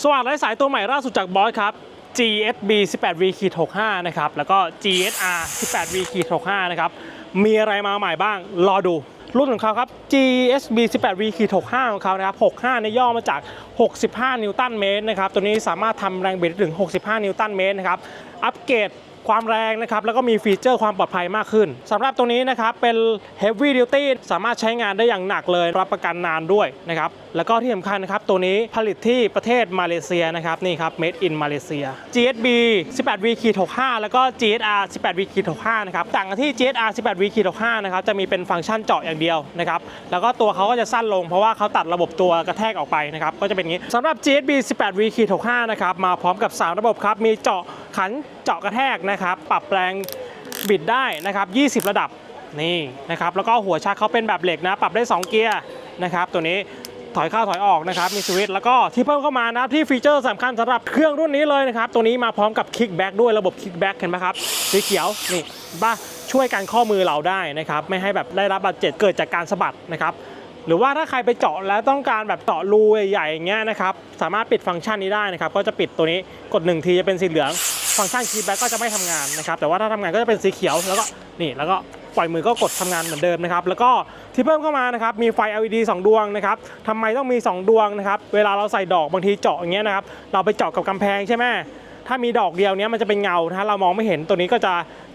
สว่านไร้สายตัวใหม่ล่าสุดจากบอสครับ GSB 18V 65นะครับ แล้วก็ GSR 18V 65นะครับ มีอะไรมาใหม่บ้าง รอดู รุ่นของเขาครับ GSB 18V 65ของเขานะครับ 65ในย่อมาจาก 65 นิวตันเมตรนะครับ ตัวนี้สามารถทำแรงบิดถึง 65 นิวตันเมตรนะครับ อัปเกรด ความแรงนะครับแล้วก็มีฟีเจอร์ความปลอดภัยมากขึ้นสำหรับตัวนี้นะครับเป็น Heavy Duty สามารถใช้งานได้อย่างหนักเลย รับประกันนานด้วยนะครับแล้วก็ที่สำคัญนะครับตัวนี้ผลิตที่ประเทศมาเลเซียนะครับนี่ครับ Made in Malaysia GSB 18V 65แล้วก็ GSR 18V 65นะครับต่างกันที่ GSR 18V 65นะครับจะมีเป็นฟังก์ชันเจาะอย่างเดียวนะครับแล้วก็ตัวเขาก็จะสั้นลงเพราะว่าเขาตัดระบบตัวกระแทกออกไปนะครับก็จะเป็นอย่างนี้สำหรับ GSB 18V 65นะครับมาพร้อมกับ 3 ระบบครับมีเจาะ ขันเจาะกระแทกนะครับ ปรับแรงบิดได้นะครับ 20 ระดับนี่นะครับแล้วก็หัวชักเขาเป็นแบบเหล็กนะ ปรับได้ 2 เกียร์นะครับ ตัวนี้ถอยเข้าถอยออกนะครับมีสวิตช์แล้วก็ที่เพิ่มเข้ามานะที่ฟีเจอร์สำคัญสำหรับเครื่องรุ่นนี้เลยนะครับ ตัวนี้มาพร้อมกับคิกแบ็กด้วยระบบคิกแบ็กเห็นไหมครับสีเขียวนี่บ้าช่วยกันข้อมือเราได้นะครับ ไม่ให้แบบได้รับบาดเจ็บเกิดจากการสะบัดนะครับหรือว่าถ้าใครไปเจาะแล้วต้องการแบบเจาะรูใหญ่ๆอย่างเงี้ยนะครับ สามารถปิดฟังก์ชันนี้ได้นะครับ ก็จะปิดตัวนี้กดหนึ่งทีจะเป็นสีเหลือง ฟังก์ชันคีย์แบ็กก็จะไม่ทำงานนะครับแต่ว่าถ้าทำงานก็จะเป็นสีเขียวแล้วก็นี่แล้วก็ปล่อยมือก็กดทำงานเหมือนเดิมนะครับแล้วก็ที่เพิ่มเข้ามานะครับมีไฟ LED 2 ดวงนะครับทำไมต้องมี 2 ดวงนะครับเวลาเราใส่ดอกบางทีเจาะอย่างเงี้ยนะครับเราไปเจาะกับกำแพงใช่ไหม ถ้ามีดอกเดียวเนี้ยมันจะเป็นเงาถ้าเรามองไม่เห็นตัวนี้ก็จะ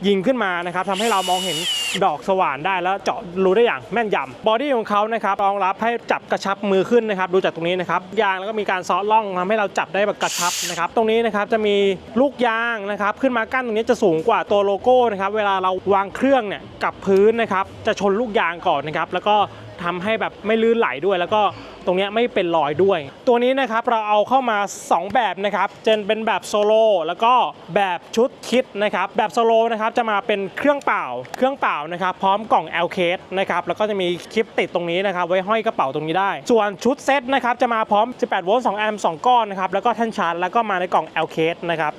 ยิงขึ้นมานะครับทำให้เรามองเห็นดอกสว่านได้แล้วเจาะรูได้อย่างแม่นยำบอดี้ของเขานะครับรองรับให้จับกระชับมือขึ้นนะครับดูจากตรงนี้นะครับยางแล้วก็มีการซ้อล่องทำให้เราจับได้แบบกระชับนะครับตรงนี้นะครับจะมีลูกยางนะครับขึ้นมากั้นตรงนี้จะสูงกว่าตัวโลโก้นะครับเวลาเราวางเครื่องเนี่ยกับพื้นนะครับจะชนลูกยางก่อนนะครับแล้วก็ทำให้แบบไม่ลื่นไหลด้วยแล้วก็ ตรงนี้ไม่เป็นรอยด้วย ตัวนี้นะครับเราเอาเข้ามา 2 แบบนะครับจะเป็นแบบโซโล่แล้วก็แบบชุดคิดนะครับแบบโซโล่นะครับจะมาเป็นเครื่องเปล่า เครื่องเปล่านะครับพร้อมกล่อง L case นะครับแล้วก็จะมีคลิปติดตรงนี้นะครับไว้ห้อยกระเป๋าตรงนี้ได้ ส่วนชุดเซตนะครับจะมาพร้อม 18 โวลต์ 2 แอมป์ 2 ก้อนนะครับแล้วก็แท่นชาร์จแล้วก็มาในกล่อง L case นะครับ